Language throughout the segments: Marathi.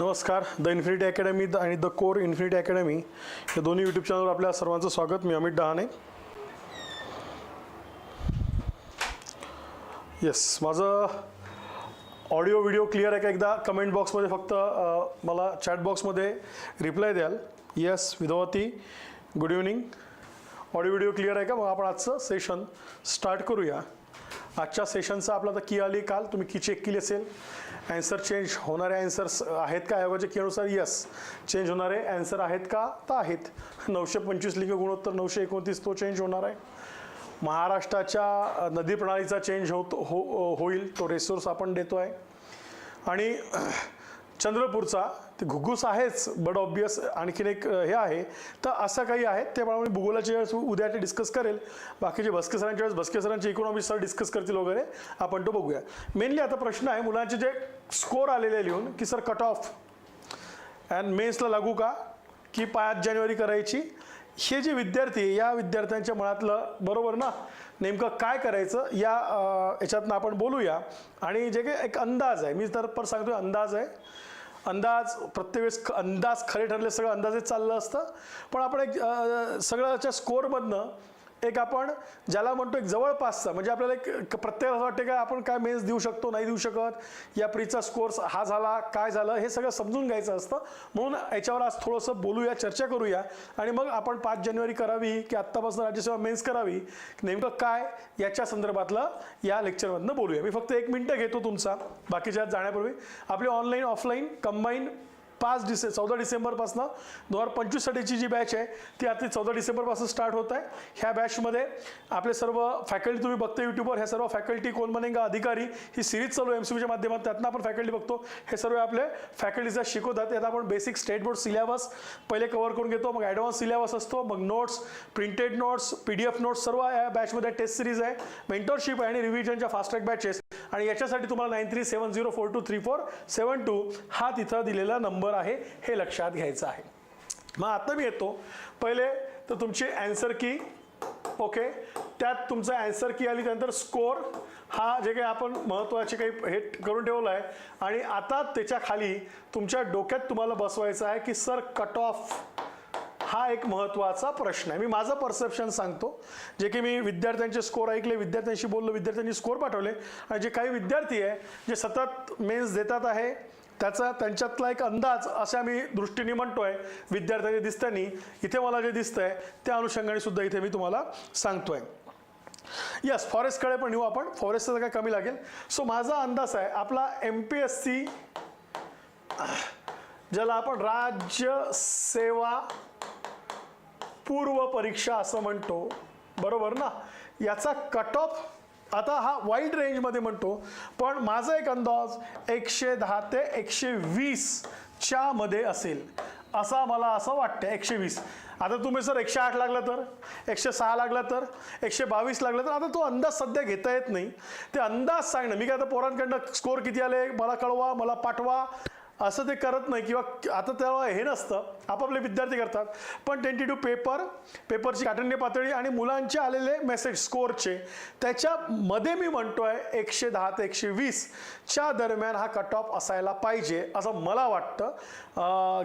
नमस्कार द इन्फिनिटी अकॅडमी द- आणि द कोर इन्फिनिटी अकॅडमी या दोन्ही यूट्यूब चॅनलवर आपल्या सर्वांचं स्वागत. मी अमित डहाणे. येस माझं ऑडिओ व्हिडिओ क्लिअर आहे का एकदा? कमेंट बॉक्समध्ये फक्त मला चॅट बॉक्समध्ये रिप्लाय द्याल. Yes विधवती good evening audio video clear आहे का? मग आपण आजचं सेशन स्टार्ट करूया. आजच्या सेशनचा आपला तर की आली काल. तुम्ही की चेक केली असेल. ॲन्सर चेंज होणारे ॲन्सर्स आहेत का? आयोगाच्या कीनुसार यस चेंज होणारे ॲन्सर आहेत का? तर आहेत. नऊशे पंचवीस लिंग गुणोत्तर नऊशे एकोणतीस तो चेंज होणार आहे. महाराष्ट्राच्या नदी प्रणालीचा चेंज होत हो होईल. तो रिसोर्स आपण देतो आहे आणि चंद्रपूरचा ते घुगूस आहेच बट ऑब्वियस आणखीन एक हे आहे. तर असं काही आहे. त्याप्रमाणे भूगोलाच्या वेळेस उद्या ते डिस्कस करेल. बाकीचे भस्के सरांच्या वेळेस भस्के सरांचे इकॉनॉमी सर डिस्कस करतील वगैरे आपण तो बघूया. मेनली आता प्रश्न आहे मुलांचे जे स्कोर आलेले लिहून की सर कट ऑफ अँड मेन्सला लागू का? की पाच जानेवारी करायची? हे जे विद्यार्थी आहे, या विद्यार्थ्यांच्या मनातलं बरोबर ना? नेमकं काय करायचं? या याच्यातनं आपण बोलूया. आणि जे काही एक अंदाज आहे मी तर पण सांगतोय अंदाज आहे. अंदाज प्रत्येक वेळेस अंदाज खरे ठरले सगळं अंदाजेच चाललं असतं. पण आपण एक सगळ्याच्या स्कोअरमधनं एक आपण ज्याला म्हणतो एक जवळपासचा म्हणजे आपल्याला एक प्रत्येक असं वाटते का आपण काय मेन्स देऊ शकतो नाही देऊ शकत या प्रीचा स्कोर्स हा झाला काय झालं हे सगळं समजून घ्यायचं असतं. म्हणून याच्यावर आज थोडंसं बोलूया चर्चा करूया. आणि मग आपण पाच जानेवारी करावी की आत्तापासून राज्यसेवा मेन्स करावी नेमकं काय याच्या संदर्भातलं या लेक्चरमधनं बोलूया. मी फक्त एक मिनटं घेतो तुमचा बाकीच्या जाण्यापूर्वी. आपली ऑनलाईन ऑफलाईन कंबाईन पाच डिसे चौदा डिसेंबरपासून दोन हजार पंचवीससाठीची जी बॅच आहे ती आता चौदा डिसेंबरपासून स्टार्ट होत आहे. ह्या बॅचमध्ये आपले सर्व फॅकल्टी तुम्ही बघता यूट्यूबवर ह्या सर्व फॅकल्टी कोण बनेगा अधिकारी. ही सिरीज चालू एम सी बीच्या माध्यमात त्यातनं आपण फॅकल्टी बघतो. हे सर्व आपले फॅकल्टीचा शिकवतात यात आपण बेसिक स्टेट बोर्ड सिलेबस पहिले कव्हर करून घेतो. मग ॲडव्हान्स सिलेबस असतो मग notes printed notes P D F notes सर्व या बॅचमध्ये टेस्ट सिरीज आहे. मेंटरशिप आहे आणि रिव्हिजनच्या फास्ट ट्रॅक बॅचेस आणि याच्यासाठी तुम्हाला nine three seven zero four two three four seven two हा तिथं दिलेला नंबर आहे हे लक्षात घ्यायचं आहे. मग आता मी येतो. पहिले तर तुमची अँसर की ओके त्यात तुमचं अँसर की आली त्यानंतर स्कोअर हा जे काही आपण महत्त्वाचे काही हे करून ठेवलं आहे. आणि आता त्याच्याखाली तुमच्या डोक्यात तुम्हाला बसवायचं आहे की सर कट ऑफ हा एक महत्त्वाचा प्रश्न आहे. मी माझं परसेप्शन सांगतो. जे की मी विद्यार्थ्यांचे स्कोर ऐकले विद्यार्थ्यांशी बोललो विद्यार्थ्यांनी स्कोर पाठवले. आणि जे काही विद्यार्थी आहे जे सतत मेन्स देतात आहे त्याचा त्यांच्यातला एक अंदाज अशा मी दृष्टीने म्हणतोय विद्यार्थ्यांनी दिसताना. इथे मला जे दिसतंय त्या अनुषंगाने सुद्धा इथे मी तुम्हाला सांगतोय. यस फॉरेस्टकडे पण येऊ आपण. फॉरेस्टचा काय कमी लागेल? सो माझा अंदाज आहे आपला एम पी एस सी ज्याला आपण राज्य सेवा पूर्व परीक्षा असं म्हणतो बरोबर ना? याचा कट ऑफ आता हा वाईड रेंजमध्ये म्हणतो पण माझा एक अंदाज एकशे दहा ते एकशे वीसच्या मध्ये असेल. असा मला असं वाटतं एकशे वीस. आता तुम्ही सर एकशे आठ लागला तर एकशे सहा लागला तर एकशे बावीस लागला तर आता तो अंदाज सध्या घेता येत नाही. ते अंदाज सांगणं मी काय आता पोरांकडनं स्कोर किती आले मला कळवा मला पाठवा. असं ते करत नाही किंवा आता तेव्हा हे नसतं. आपापले विद्यार्थी करतात. पण टेंटेटिव्ह पेपर पेपरची काठिण्य पातळी आणि मुलांचे आलेले मेसेज स्कोरचे त्याच्यामध्ये मी म्हणतो आहे एकशे दहा ते एकशे वीसच्या दरम्यान हा कट ऑफ असायला पाहिजे असं मला वाटतं.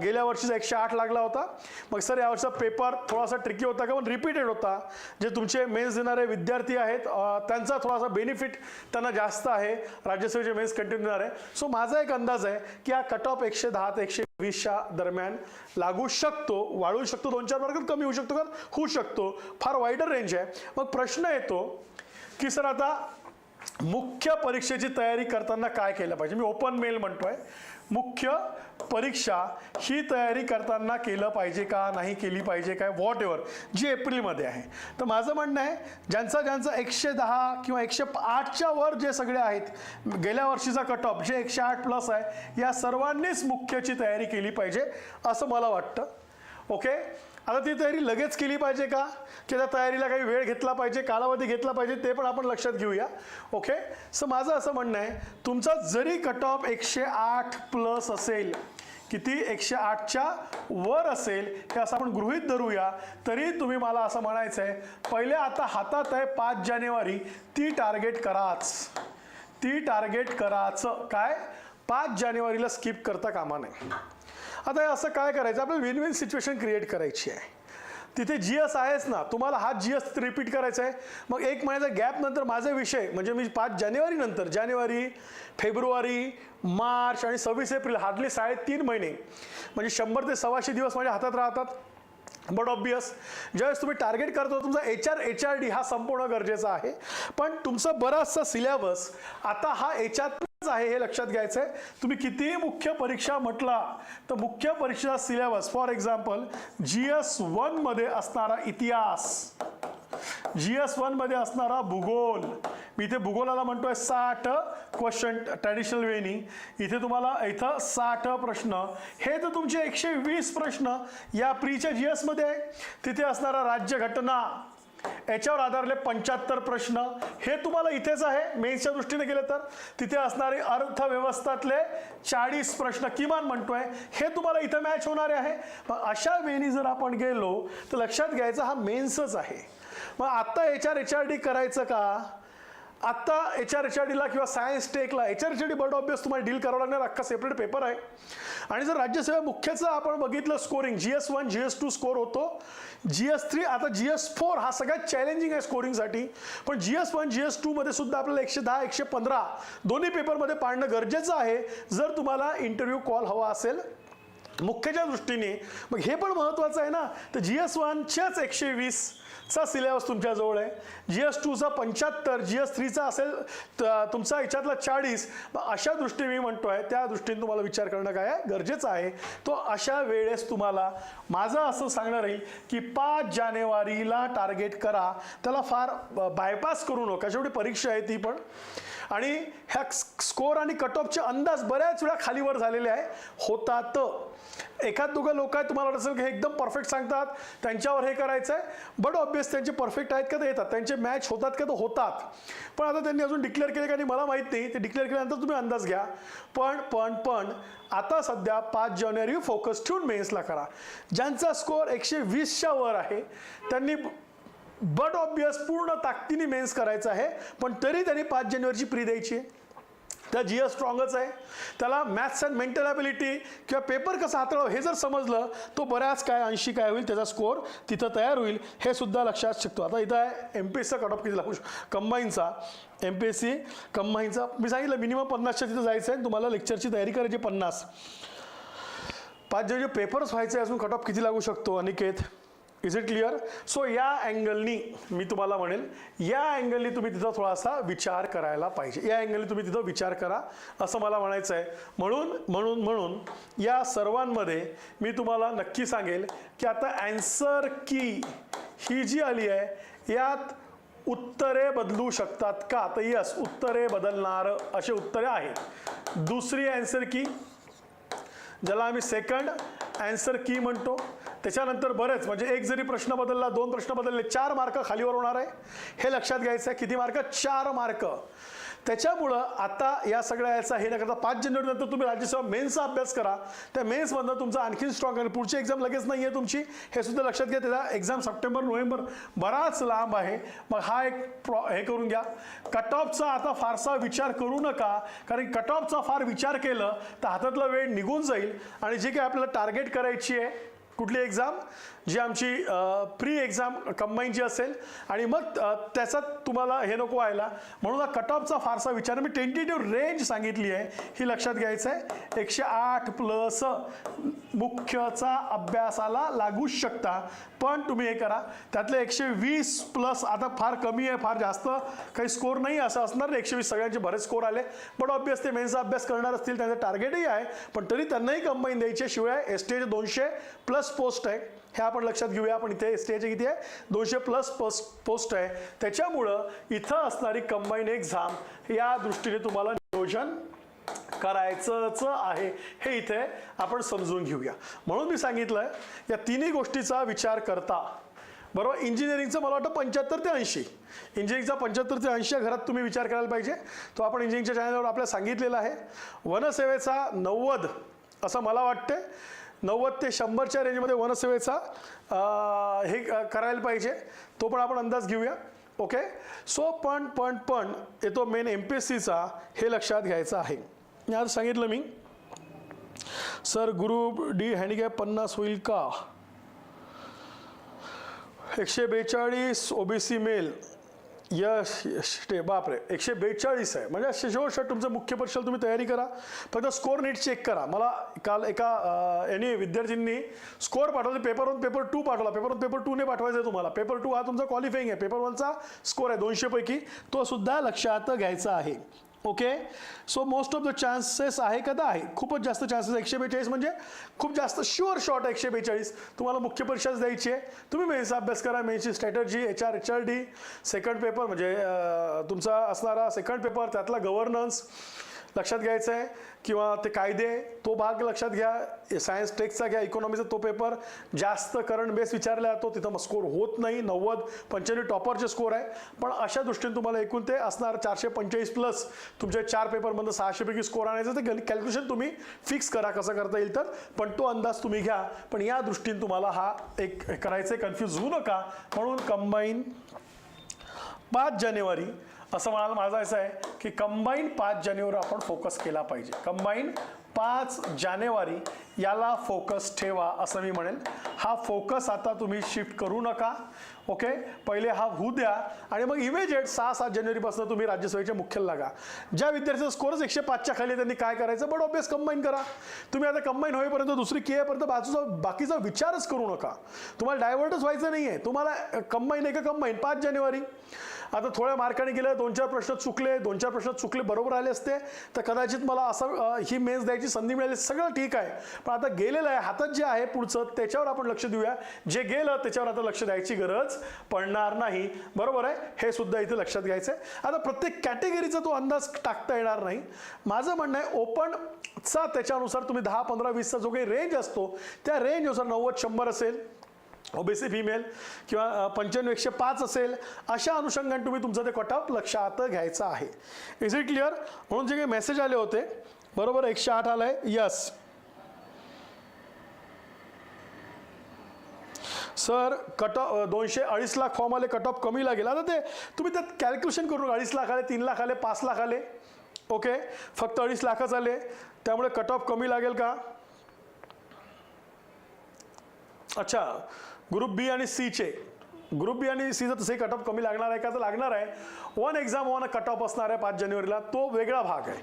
गेल्या वर्षीचा एकशे आठ लागला होता. मग सर यावर्षीचा पेपर थोडासा ट्रिकी होता का? पण रिपीटेड होता. जे तुमचे मेन्स देणारे विद्यार्थी आहेत त्यांचा थोडासा बेनिफिट त्यांना जास्त आहे. राज्यसेवेचे मेन्स कंटिन्यू देणार आहे. सो माझा एक अंदाज आहे की हा कट ऑफ एकशे दहा ते एकशे वीसच्या दरम्यान लागू शकतो वाढू शकतो दोन चार मार्क कमी होऊ शकतो का होऊ शकतो. फार वाईडर रेंज आहे. मग प्रश्न येतो की सर आता मुख्य परीक्षेची तयारी करताना काय केलं पाहिजे? मी ओपन मेल म्हणतोय. मुख्य परीक्षा ही तयारी करताना केलं पाहिजे का नाही केली पाहिजे काय व्हॉट एव्हर जी एप्रिलमध्ये आहे. तर माझं म्हणणं आहे ज्यांचा ज्यांचा एकशे दहा किंवा एकशे आठच्या वर जे सगळे आहेत गेल्या वर्षीचा कट ऑफ जे एकशे आठ प्लस आहे या सर्वांनीच मुख्यची तयारी केली पाहिजे असं मला वाटतं. ओके आता ती तयारी लगेच केली पाहिजे का? की त्या तयारीला काही वेळ घेतला पाहिजे कालावधी घेतला पाहिजे ते पण आपण लक्षात घेऊया. ओके सो माझं असं म्हणणं आहे तुमचा जरी कट ऑफ एकशे आठ प्लस असेल किती एकशे आठच्या वर असेल हे असं आपण गृहीत धरूया तरी तुम्ही मला असं म्हणायचं आहे पहिले आता हातात आहे पाच जानेवारी ती टार्गेट कराच. ती टार्गेट कराचं. काय? पाच जानेवारीला स्किप करता कामा नये. आता हे असं काय करायचं? आपल्याला विन विन सिच्युएशन क्रिएट करायची आहे. तिथे जी एस आहेच ना. तुम्हाला हा जी एस रिपीट करायचा आहे. मग एक महिन्याचा गॅप नंतर माझे विषय म्हणजे मी पाच जानेवारी नंतर जानेवारी फेब्रुवारी मार्च आणि सव्वीस एप्रिल हार्डली साडेतीन महिने. म्हणजे शंभर ते सव्वाशे दिवस माझ्या हातात राहतात. बट ऑबियस ज्यावेळेस तुम्ही टार्गेट करतो तुमचा H R H R D हा संपूर्ण गरजेचा आहे. पण तुमचा बराचसा सिलेबस आता हा याच्यातच आहे हे लक्षात घ्यायचं आहे तुम्ही कितीही मुख्य परीक्षा म्हटला तर मुख्य परीक्षेचा syllabus for example G S वनमध्ये असणारा इतिहास. जी एस वनमध्ये असणारा भूगोल. मी इथे भूगोलाला म्हणतोय साठ क्वेश्चन ट्रॅडिशनल वेनी इथे तुम्हाला इथं साठ प्रश्न. हे तर तुमचे एकशे वीस प्रश्न या प्रीच्या जी एसमध्ये आहे. तिथे असणारा राज्यघटना याच्यावर आधारले पंच्याहत्तर प्रश्न. हे तुम्हाला इथेच आहे मेन्सच्या दृष्टीने गेले तर. तिथे असणारे अर्थव्यवस्थातले चाळीस प्रश्न किमान म्हणतोय. हे तुम्हाला इथं मॅच होणारे आहे. मग अशा वेळी जर आपण गेलो तर लक्षात घ्यायचं हा मेन्सच आहे. मग आत्ता H R H R D करायचं का? आत्ता एच आर एच आर डीला किंवा science टेकला H R H R D bird obvious तुम्हाला डील करावं लागणार अख्खा सेपरेट पेपर आहे. आणि जर राज्यसेवा मुख्यचं आपण बघितलं scoring G S one G S two score होतो. जी एस थ्री आता जी एस फोर हा सगळ्यात चॅलेंजिंग आहे स्कोरिंगसाठी पण G S one G S टूमध्ये सुद्धा आपल्याला एकशे दहा एकशे पंधरा दोन्ही पेपरमध्ये पाडणं गरजेचं आहे. जर तुम्हाला इंटरव्ह्यू कॉल हवा असेल मुख्यच्या दृष्टीने मग हे पण महत्त्वाचं आहे ना. तर जी एस वनच्याच एकशे वीस चा सिलेबस तुमच्याजवळ आहे. जी एस टूचा पंच्याहत्तर जी एस थ्रीचा असेल तुमचा याच्यातला चाळीस अशा दृष्टीने मी म्हणतो आहे त्या दृष्टीने तुम्हाला विचार करणं काय गरजेचं आहे. तो अशा वेळेस तुम्हाला माझं असं सांगणं राहील की पाच जानेवारीला टार्गेट करा. त्याला फार बायपास करू नका. शेवटी परीक्षा आहे ती पण. आणि ह्या स्कोर आणि कट ऑफचे अंदाज बऱ्याच वेळा खालीवर झालेले आहे. होतात. एखाद दोघं लोक आहेत तुम्हाला वाटत असेल की हे एकदम परफेक्ट सांगतात त्यांच्यावर हे करायचं आहे बट ऑब्वियस त्यांचे परफेक्ट आहेत का ते येतात. त्यांचे मॅच होतात का तर होतात. पण आता त्यांनी अजून डिक्लेअर केले का नाही मला माहीत नाही. ते डिक्लेअर केल्यानंतर तुम्ही अंदाज घ्या. पण पण पण आता सध्या पाच जानेवारी फोकस ठेवून मेन्सला करा. ज्यांचा स्कोअर एकशे वीसच्या वर आहे त्यांनी बट ऑब्वियस पूर्ण ताकदीने मेन्स करायचं आहे पण तरी त्यांनी पाच जानेवारीची प्री द्यायची आहे. त्या जी एस स्ट्रॉंगच आहे. त्याला मॅथ्स अँड मेंटल ॲबिलिटी किंवा पेपर कसं हाताळावं हे जर समजलं तो बऱ्याच काय ऐंशी काय होईल त्याचा स्कोअर तिथं तयार होईल हे सुद्धा लक्षात शकतो आता इथं आहे एम पी एसचा कट ऑफ किती लागू शकतो? कंबाईनचा एम पी एस सी कंबाईनचा मी सांगितलं मिनिमम पन्नासच्या तिथं जायचं आहे तुम्हाला लेक्चरची तयारी करायची पन्नास. पाच जे जे पेपर्स व्हायचे अजून कट ऑफ किती लागू शकतो Aniket? Is it clear so या अँगलनी मी तुम्हाला म्हणेल या अँगलनी तुम्ही तिथं थोडासा विचार करायला पाहिजे. या अँगलनी तुम्ही तिथं विचार करा असं मला म्हणायचं आहे म्हणून म्हणून म्हणून या सर्वांमध्ये मी तुम्हाला नक्की सांगेल की आता अँसर की ही जी आली आहे यात उत्तरे बदलू शकतात का? तर यस उत्तरे बदलणार असे उत्तरे आहेत. दुसरी अँसर की ज्याला आम्ही सेकंड अँसर की म्हणतो त्याच्यानंतर बरेच म्हणजे एक जरी प्रश्न बदलला दोन प्रश्न बदलले चार मार्क खालीवर होणार आहे. हे लक्षात घ्यायचं आहे किती मार्क? चार मार्क. त्याच्यामुळं आता या सगळ्या याचा हे न करता पाच जानेवारीनंतर तुम्ही राज्यसेवा मेन्सचा अभ्यास करा. त्या मेन्समधनं तुमचा आणखीन स्ट्रॉंग आणि पुढची एक्झाम लगेच नाही आहे तुमची. हे सुद्धा लक्षात घ्या. त्याचा एक्झाम सप्टेंबर नोव्हेंबर बराच लांब आहे. मग हा एक प्रॉ हे करून घ्या. कट ऑफचा आता फारसा विचार करू नका. कारण कट ऑफचा फार विचार केलं तर हातातला वेळ निघून जाईल. आणि जे काही आपल्याला टार्गेट करायची आहे कुठली एक्झाम जी आमची प्री एक्झाम कंबाईनची असेल आणि मग त्याचा तुम्हाला हे नको व्हायला. म्हणून हा कट ऑफचा फारसा विचार मी टेंटेटिव्ह रेंज सांगितली आहे ही लक्षात घ्यायचं आहे. एकशे आठ प्लस मुख्यचा अभ्यासाला लागूच शकता. पण तुम्ही हे करा त्यातले एकशे वीस प्लस आता फार कमी आहे फार जास्त काही स्कोर नाही असं असणार नाही. एकशे वीस सगळ्यांचे बरेच स्कोर आले. पण ऑब्वियस ते मेन्सचा अभ्यास करणार असतील त्यांचं टार्गेटही आहे. पण तरी त्यांनाही कंबाईन द्यायचे शिवाय एस टीचे दोनशे प्लस पोस्ट आहे. हे आपण लक्षात घेऊया. आपण इथे एस टीचे किती आहे? दोनशे प्लस पोस्ट पोस्ट आहे. त्याच्यामुळं इथं असणारी कंबाईन एक्झाम या दृष्टीने तुम्हाला नियोजन करायचंच आहे. हे इथे आपण समजून घेऊया. म्हणून मी सांगितलं या तिन्ही गोष्टीचा विचार करता. बरोबर? इंजिनिअरिंगचं मला वाटतं पंच्याहत्तर ते ऐंशी. इंजिनिअरिंगचा पंच्याहत्तर ते ऐंशी घरात तुम्ही विचार करायला पाहिजे. तो आपण इंजिनिअरिंगच्या चॅनलवर आपल्याला सांगितलेला आहे. वनसेवेचा नव्वद असं मला वाटते नव्वद ते शंभरच्या रेंजमध्ये वनसेवेचा हे करायला पाहिजे. तो पण आपण अंदाज घेऊया. ओके सो पण पण पण येतो मेन एम पी एस सीचा हे लक्षात घ्यायचं आहे. आज सांगितलं मी. सर ग्रुप डी हँडिकॅप पन्नास होईल का? एकशे बेचाळीस ओबीसी मेल यश ते बापरे. एकशे बेचाळीस आहे. म्हणजे शेवट शेवट तुमचं मुख्य परीक्षेला तुम्ही तयारी करा. फक्त स्कोअर नीट चेक करा. मला काल एका अं, यांनी विद्यार्थ्यांनी स्कोअर पाठवले. पेपर वन पेपर टू पाठवला. पेपर वन पेपर टूने पाठवायचं आहे तुम्हाला. पेपर टू हा तुमचा क्वालिफाईंग आहे. पेपर वनचा स्कोअर आहे दोनशेपैकी तो सुद्धा लक्षात घ्यायचा आहे. Okay so most of the chances आहे का? तर आहे. खूपच जास्त चान्सेस एकशे बेचाळीस म्हणजे खूप जास्त शुअर शॉट एकशे बेचाळीस. तुम्हाला मुख्य परीक्षाच द्यायची आहे. तुम्ही मेन्सचा अभ्यास करा. मेन्सची strategy H R H R D second paper म्हणजे तुमचा असणारा सेकंड पेपर त्यातला गव्हर्नन्स लक्षात घ्यायचं आहे किंवा ते कायदे तो भाग लक्षात घ्या. सायन्स टेक्सचा घ्या इकॉनॉमीचा तो पेपर जास्त करंट बेस विचारला जातो तिथं स्कोर होत नाही नव्वद पंच्याण्णव टॉपरचे स्कोर आहे. पण अशा दृष्टीने तुम्हाला एकूण ते असणार चारशे पंचेचाळीस प्लस तुमच्या चार पेपरमधनं सहाशेपैकी स्कोर आणायचं ते कॅल्क्युलेशन तुम्ही फिक्स करा कसं करता येईल तर. पण तो अंदाज तुम्ही घ्या. पण या दृष्टीने तुम्हाला हा एक करायचं कन्फ्यूज होऊ नका. म्हणून कंबाईन पाच जानेवारी असं म्हणाल माझं असं आहे की कंबाईन पाच जानेवारी आपण फोकस केला पाहिजे. कंबाईन पाच जानेवारी याला फोकस ठेवा असं मी म्हणेन हा फोकस आता तुम्ही शिफ्ट करू नका ओके पहिले हा होऊ द्या आणि मग इमेजेट सहा सात जानेवारीपासून तुम्ही राज्यसभेच्या मुख्याला लागा. ज्या विद्यार्थ्याचा स्कोरच एकशे पाचच्या खाली त्यांनी काय करायचं? बट ऑब्वियस कंबाईन करा. तुम्ही आता कंबाईन होईपर्यंत दुसरी केपर्यंत बाजूचा बाकीचा विचारच करू नका. तुम्हाला डायव्हर्टच व्हायचं नाही आहे तुम्हाला कंबाईन आहे का कंबाईन पाच जानेवारी. आता थोड्या मार्काने गेलं दोन चार प्रश्न चुकले दोन चार प्रश्न चुकले बरोबर आले असते. तर कदाचित मला असं ही मेन्स द्यायची संधी मिळाली. सगळं ठीक आहे. पण आता गेलेलं आहे हातात जे आहे पुढचं त्याच्यावर आपण लक्ष देऊया. जे गेलं त्याच्यावर आता लक्ष द्यायची गरज पडणार नाही. बरोबर आहे? हे सुद्धा इथे लक्षात घ्यायचं आहे आता प्रत्येक कॅटेगरीचा तो अंदाज टाकता येणार नाही. माझं म्हणणं आहे ओपनचा त्याच्यानुसार तुम्ही दहा पंधरा वीसचा जो काही रेंज असतो त्या रेंजनुसार नव्वद शंभर असेल. ओबीसी फिमेल किंवा पंच्याण्णव एकशे पाच असेल अशा अनुषंगाने तुम्ही तुमचं ते कटअप लक्षात घ्यायचं आहे. इज इट क्लिअर म्हणून जे काही मेसेज आले होते बरोबर एकशे आठ आलाय यस सर कट ऑफ दोनशे अडीच लाख फॉर्म आले कट ऑफ कमी लागेल. आता ते तुम्ही त्यात कॅल्क्युलेशन करून अडीच लाख आले तीन लाख आले पाच लाख आले. ओके फक्त अडीच लाखच आले. त्यामुळे कट ऑफ कमी लागेल का? अच्छा. ग्रुप बी आणि सीचे ग्रुप बी आणि सीचं तसे कट ऑफ कमी लागणार आहे का? तर लागणार आहे. One exam one cut off असणार आहे पाच जानेवारीला. तो वेगळा भाग आहे.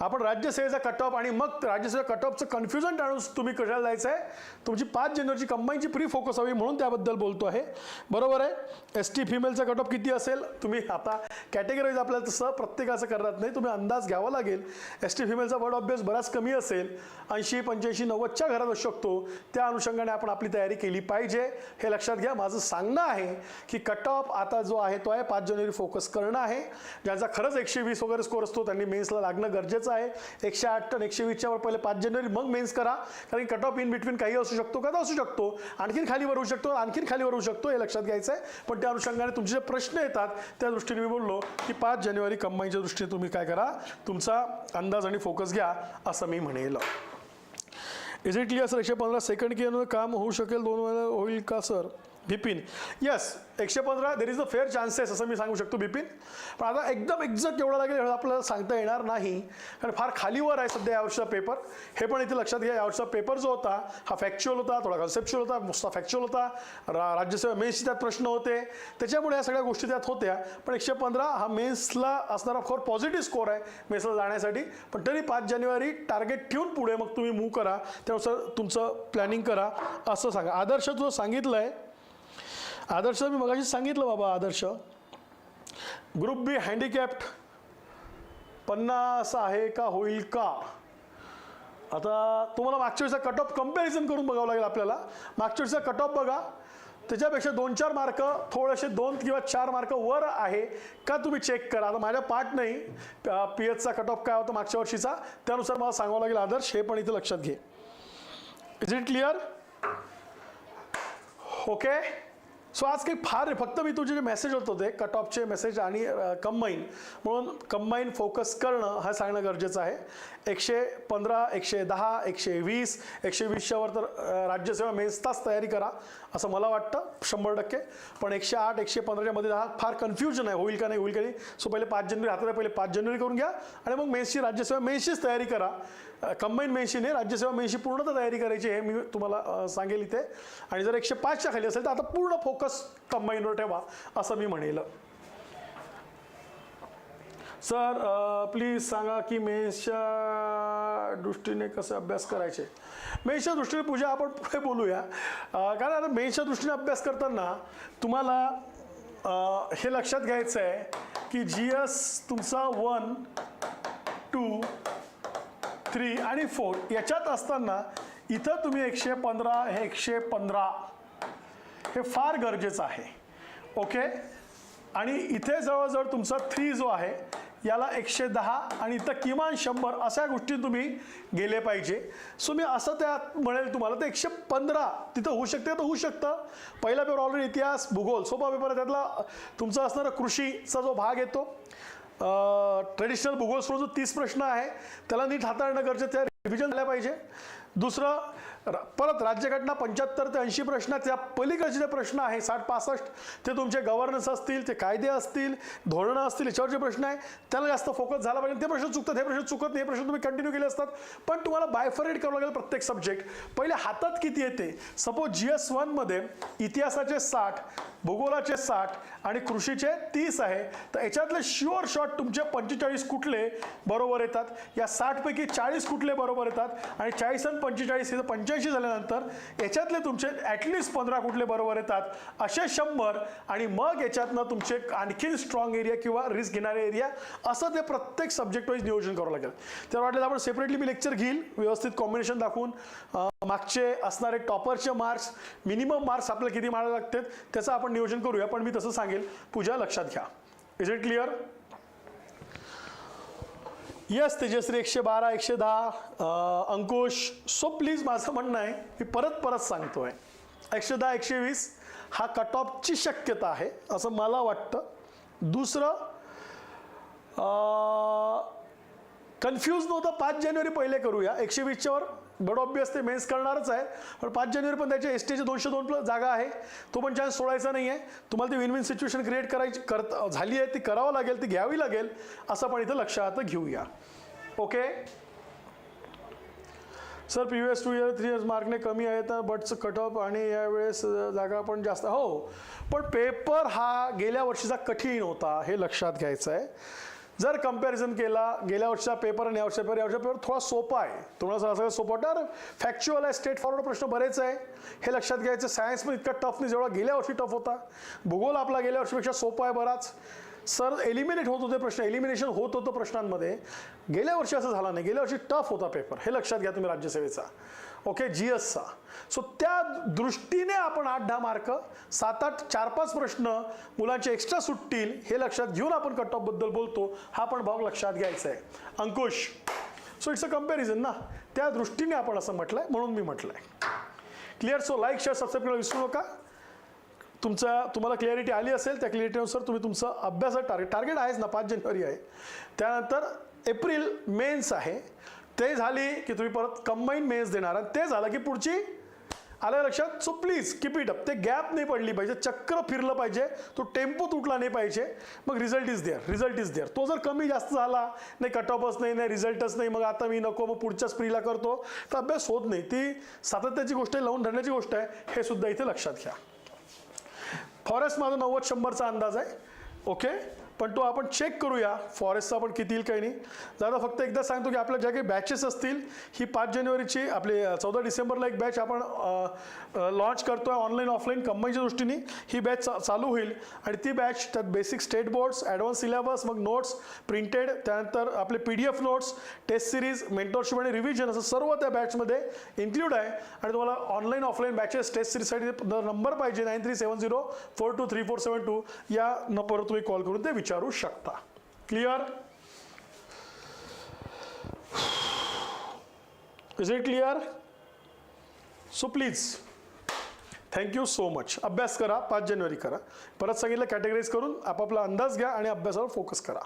आपण राज्यसेवेचा कट ऑफ आणि मग राज्यसेवे कट ऑफचं कन्फ्युजन टाळून तुम्ही कशाला जायचं आहे तुमची पाच जानेवारीची कंबाईनची प्री फोकस हवी म्हणून त्याबद्दल बोलतो आहे. बरोबर आहे? एस टी फिमेलचा कट ऑफ किती असेल? तुम्ही आता कॅटेगरीज आपल्याला तसं प्रत्येकाचं करत नाही. तुम्ही अंदाज घ्यावा लागेल. एस टी फिमेलचा वर्ड ऑफ बराच कमी असेल. ऐंशी पंच्याऐंशी नव्वदच्या घरात असू शकतो. त्या अनुषंगाने आपण आपली तयारी केली पाहिजे. हे लक्षात घ्या. माझं सांगणं आहे की कट ऑफ आता जो आहे तो आहे पाच जानेवारी फोकस करणं. आहे ज्यांचा खरंच एकशे वीस वगैरे स्कोर असतो त्यांनी मेन्सला लागणं गरजेचं आहे. एकशे आठ टन एकशे वीसच्या वर पहिले पाच जानेवारी मग मेन्स करा. कारण कट ऑफ इन बिटवीन काही असू शकतो का असू शकतो. आणखीन खाली वरू शकतो आणखीन खाली वरू शकतो हे लक्षात घ्यायचं आहे पण त्या अनुषंगाने तुमचे जे प्रश्न येतात त्या दृष्टीने मी बोललो की पाच जानेवारी कंबाईनच्या दृष्टीने तुम्ही काय करा तुमचा अंदाज आणि फोकस घ्या असं मी म्हणेल. इज इट क्लिअर सर एकशे पंधरा सेकंड की काम होऊ शकेल दोन वेळा होईल का सर बिपिन. यस एकशे पंधरा there is a fair chances असं मी सांगू शकतो बिपिन. पण आता एकदम एक्झॅक्ट एवढा लागेल आपल्याला सांगता येणार नाही. कारण फार खालीवर आहे सध्या यावर्षीचा पेपर हे पण इथे लक्षात घ्या यावर्षीचा पेपर जो होता हा फॅक्च्युअल होता थोडा कन्सेप्च्युअल होता नुसता फॅक्च्युअल होता. रा राज्यसेवा मेन्सचे त्यात प्रश्न होते. त्याच्यामुळे या सगळ्या गोष्टी त्यात होत्या. पण एकशे पंधरा हा मेन्सला असणारा फोर पॉझिटिव्ह स्कोर आहे मेन्सला जाण्यासाठी. पण तरी पाच जानेवारी टार्गेट ठेवून पुढे मग तुम्ही मूव्ह करा. त्यानुसार तुमचं प्लॅनिंग करा असं सांगा. आदर्श तुझं सांगितलं आहे आदर्श मी मगाशी सांगितलं बाबा आदर्श. ग्रुप बी हँडिकॅप्ट पन्नास आहे का होईल का? आता तुम्हाला मागच्या वेळेचा कट ऑफ कंपॅरिझन करून बघावं लागेल आपल्याला. मागच्या वेळेचा कट ऑफ बघा. त्याच्यापेक्षा दोन चार मार्क थोडेसे दोन किंवा चार मार्क वर आहे. का तुम्ही चेक करा? आता माझ्या पाठ नाही. पी एचचा कट ऑफ काय होता मागच्या वर्षीचा? त्यानुसार मला सांगावं लागेल आदर्श हे पण इथे लक्षात घे. Is it clear okay so आज काही फार फक्त मी तुझे जे मेसेज होत होते कट ऑफचे मेसेज आणि कंबाईन म्हणून कंबाईन फोकस करणं हा सांगणं गरजेचं आहे. एकशे पंधरा एकशे दहा एकशे वीस एकशे वीसच्यावर तर राज्यसेवा मेजताच तास तयारी करा असं मला वाटतं. शंभर टक्के. पण एकशे आठ एकशे पंधराच्या मध्ये फार कन्फ्युजन आहे. होईल का नाही होईल का नाही? सो पहिले पाच जानेवारी हातात पहिले पाच जानेवारी करून घ्या. आणि मग मेन्सची राज्यसेवा मेन्सचीच तयारी करा. कंबाईन मेन्शीने राज्यसेवा मेन्शी पूर्णतः तयारी करायची हे मी तुम्हाला सांगेल इथे. आणि जर एकशे पाचच्या खाली असेल तर आता पूर्ण फोकस कंबाईनवर ठेवा असं मी म्हणेल. सर प्लीज सांगा की मेन्सच्या दृष्टीने कसे अभ्यास करायचे? मेन्सच्या दृष्टीने पूजा आपण पुढे बोलूया. कारण आता मेन्सच्या दृष्टीने अभ्यास करताना तुम्हाला हे लक्षात घ्यायचं आहे की जी एस तुमचा वन टू थ्री आणि फोर याच्यात असताना इथं तुम्ही एकशे पंधरा हे एकशे पंधरा हे फार गरजेचं आहे. ओके आणि इथे जवळजवळ तुमचा थ्री जो आहे याला एकशे दहा आणि इथं किमान शंभर अशा गोष्टी तुम्ही गेले पाहिजे. सो मी असं त्यात म्हणेल तुम्हाला तर एकशे पंधरा तिथं होऊ शकते तर होऊ शकतं. पहिला पेपर ऑलरेडी इतिहास भूगोल सोपा पेपर आहे त्यातला तुमचा असणारा कृषीचा जो भाग येतो ट्रेडिशनल भूगोल जो तीस प्रश्न आहे. त्याला नीट हाताळणं गरजेचं रिव्हिजन झाल्या पाहिजे. दुसरं परत राज्यघटना पंच्याहत्तर ते ऐंशी प्रश्न त्या पलीकडचे जे प्रश्न आहे साठ पासष्ट ते तुमचे गव्हर्नन्स असतील ते कायदे असतील धोरणं असतील याच्यावर जे प्रश्न आहे त्याला जास्त फोकस झाला पाहिजे. ते प्रश्न चुकतात हे प्रश्न चुकत नाही हे प्रश्न तुम्ही कंटिन्यू केले असतात. पण तुम्हाला बायफरेट करावं लागेल प्रत्येक सब्जेक्ट पहिले हातात किती येते? सपोज जी एस वनमध्ये इतिहासाचे साठ भूगोलाचे साठ आणि कृषीचे तीस आहे. तर याच्यातले शुअर शॉट तुमचे पंचेचाळीस कुठले बरोबर येतात? या साठपैकी चाळीस कुठले बरोबर येतात? आणि चाळीस आणि पंचेचाळीस हे पंच्याऐंशी झाल्यानंतर याच्यातले तुमचे ॲटलिस्ट पंधरा कुठले बरोबर येतात असे शंभर. आणि मग याच्यातनं तुमचे आणखीन स्ट्रॉंग एरिया किंवा रिस्क घेणारे एरिया असं ते प्रत्येक सब्जेक्ट वाईज नियोजन करावं लागेल. तर वाटलं आपण सेपरेटली मी लेक्चर घेईल व्यवस्थित कॉम्बिनेशन दाखवून. मागचे असणारे टॉपरचे मार्क्स मिनिमम मार्क्स आपल्याला किती मारायला लागतात त्याचं आपण नियोजन करूया. पण मी तसं सांगेल पूजा लक्षात घ्या. Is it clear yes Tejashree एकशे बारा एकशे दहा अंकुश. सो प्लीज माझं म्हणणं आहे मी परत परत सांगतोय. एकशे दहा एकशे वीस हा कट ऑफची शक्यता आहे असं मला वाटतं. दुसरं कन्फ्यूज नव्हतं पाच जानेवारी पहिले करूया. एकशे वीसच्यावर बड ऑब्वियस ते मेन्स करणारच आहे. पण पाच जानेवारी पण त्याच्या एस टीचे दोनशे दोन प्लस जागा आहे. तो पण चान्स सोडायचा नाही आहे तुम्हाला ती विन विन सिच्युएशन क्रिएट करायची करत झाली आहे ती करावं लागेल ती घ्यावी लागेल असं पण इथं लक्षात घेऊया. Okay sir previous two year three years मार्कने कमी आहे तर बटचं कट ऑफ आणि यावेळेस जागा पण जास्त हो. पण पेपर हा गेल्या वर्षीचा कठीण होता हे लक्षात घ्यायचं आहे जर कंपॅरिझन केला गेल्या वर्षीचा पेपर आणि या वर्षा पेपर या वर्षा पेपर थोडा सोपा आहे. तुम्हाला सगळं सगळं सोपं वाटतं फॅक्च्युअल आहे स्टेट फॉरवर्ड प्रश्न बरेच आहे. हे लक्षात घ्यायचं सायन्स पण इतका टफ नाही जेवढा गेल्या वर्षी टफ होता. भूगोल आपला गेल्या वर्षीपेक्षा सोपा आहे बराच. सर एलिमिनेट होत होते प्रश्न. एलिमिनेशन होत होतं प्रश्नांमध्ये. गेल्या वर्षी असं झालं नाही. गेल्या वर्षी टफ होता पेपर हे लक्षात घ्या तुम्ही राज्यसेवेचा ओके जी एसचा सो त्या दृष्टीने आपण आठ दहा मार्क सात आठ चार पाच प्रश्न मुलांचे एक्स्ट्रा सुटतील हे लक्षात घेऊन आपण कट ऑफबद्दल बोलतो. हा पण भाग लक्षात घ्यायचा आहे. Ankush. So it's a comparison ना? त्या दृष्टीने आपण असं म्हटलं आहे म्हणून मी म्हटलं आहे clear so like share subscribe करायला विसरू नका. तुमचा तुम्हाला क्लॅरिटी आली असेल त्या क्लॅरिटीनुसार तुम्ही तुमचं अभ्यासात टार्गेट टार्गेट आहेच ना? पाच जानेवारी आहे. त्यानंतर एप्रिल मेन्स आहे. ते झाली की तुम्ही परत कंबाईन मेन्स देणार. आणि ते झालं की पुढची आलं लक्षात? So please keep it up ते गॅप नाही पडली पाहिजे. चक्र फिरलं पाहिजे. तो टेम्पो तुटला नाही पाहिजे. मग result is there result is there तो जर कमी जास्त झाला नाही कट ऑफच नाही नाही रिझल्टच नाही मग आता मी नको मग पुढच्या स्प्रीला करतो. तर अभ्यास होत नाही. ती सातत्याची गोष्ट आहे लावून धरण्याची गोष्ट आहे हे सुद्धा इथे लक्षात घ्या. फॉरेस्ट माझा नव्वद शंभरचा अंदाज आहे. ओके पण तो आपण चेक करूया. फॉरेस्टचा आपण किती येईल काही नाही. दादा फक्त एकदा सांगतो की आपल्या ज्या काही बॅचेस असतील ही पाच जानेवारीची आपले चौदा डिसेंबरला एक बॅच आपण लॉन्च करतो आहे ऑनलाईन ऑफलाईन कंबाईनच्या दृष्टीने. ही बॅच चा चालू होईल. आणि ती बॅच त्यात basic state boards advance syllabus मग नोट्स प्रिंटेड त्यानंतर आपले P D F notes test series mentorship आणि रिव्हिजन असं सर्व त्या बॅचमध्ये इन्क्लूड आहे. आणि तुम्हाला ऑनलाईन ऑफलाईन बॅचेस टेस्ट सिरीजसाठी नंबर पाहिजे nine three seven zero four two three four seven two या नंबरवर तुम्ही कॉल करून ते विचार शकता. Clear is it clear so please thank you so much अभ्यास करा पाच जानेवारी करा. परत सांगितलं कॅटेगराईज करून आपापला अंदाज घ्या आणि अभ्यासावर फोकस करा.